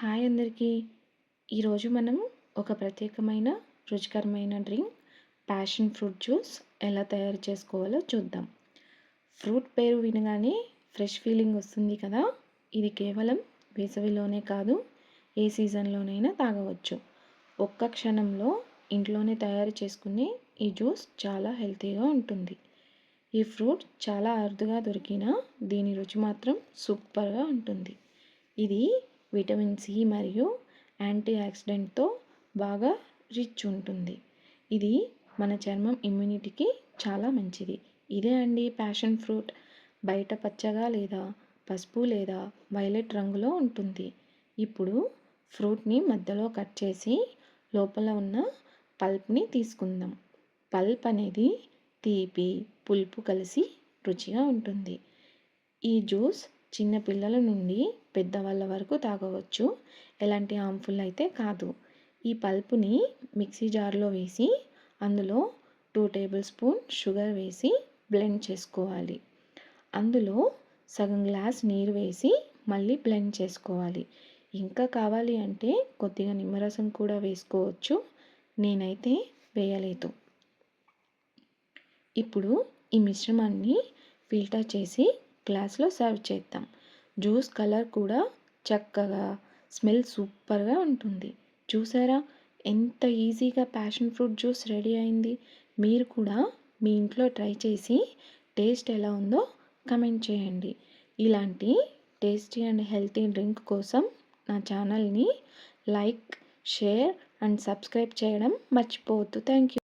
Hi అందరికీ. ఈరోజు మనం ఒక ప్రత్యేకమైన రుచికరమైన డ్రింక్ ప్యాషన్ ఫ్రూట్ జ్యూస్ ఎలా తయారు చేసుకోవాలో చూద్దాం. ఫ్రూట్ పేరు వినగానే ఫ్రెష్ ఫీలింగ్ వస్తుంది కదా. ఇది కేవలం వేసవిలోనే కాదు ఏ సీజన్లోనైనా తాగవచ్చు. ఒక్క క్షణంలో ఇంట్లోనే తయారు చేసుకునే ఈ జ్యూస్ చాలా హెల్తీగా ఉంటుంది. ఈ ఫ్రూట్ చాలా అరుదుగా దొరికినా దీని రుచి మాత్రం సూపర్గా ఉంటుంది. ఇది విటమిన్ సి మరియు యాంటీ ఆక్సిడెంట్తో బాగా రిచ్ ఉంటుంది. ఇది మన చర్మం ఇమ్యూనిటీకి చాలా మంచిది. ఇదే అండి ప్యాషన్ ఫ్రూట్. బయట పచ్చగా లేదా పసుపు లేదా వైలెట్ రంగులో ఉంటుంది. ఇప్పుడు ఫ్రూట్ని మధ్యలో కట్ చేసి లోపల ఉన్న పల్ప్ని తీసుకుందాం. పల్ప్ అనేది తీపి పులుపు కలిసి రుచిగా ఉంటుంది. ఈ జ్యూస్ చిన్న పిల్లల నుండి పెద్దవాళ్ళ వరకు తాగవచ్చు. ఎలాంటి హార్మ్ఫుల్ అయితే కాదు. ఈ పల్పుని మిక్సీ జార్లో వేసి అందులో టూ టేబుల్ స్పూన్ షుగర్ వేసి బ్లెండ్ చేసుకోవాలి. అందులో సగం గ్లాస్ నీరు వేసి మళ్ళీ బ్లెండ్ చేసుకోవాలి. ఇంకా కావాలి అంటే కొద్దిగా నిమ్మరసం కూడా వేసుకోవచ్చు. నేనైతే వేయలేదు. ఇప్పుడు ఈ మిశ్రమాన్ని ఫిల్టర్ చేసి గ్లాస్లో సర్వ్ చేద్దాం. జ్యూస్ కలర్ కూడా చక్కగా స్మెల్ సూపర్గా ఉంటుంది. చూసారా? ఎంత ఈజీగా ప్యాషన్ ఫ్రూట్ జ్యూస్ రెడీ అయింది. మీరు కూడా మీ ఇంట్లో ట్రై చేసి టేస్ట్ ఎలా ఉందో కమెంట్ చేయండి. ఇలాంటి టేస్టీ అండ్ హెల్తీ డ్రింక్ కోసం నా ఛానల్ని లైక్ షేర్ అండ్ సబ్స్క్రైబ్ చేయడం మర్చిపోవద్దు. Thank you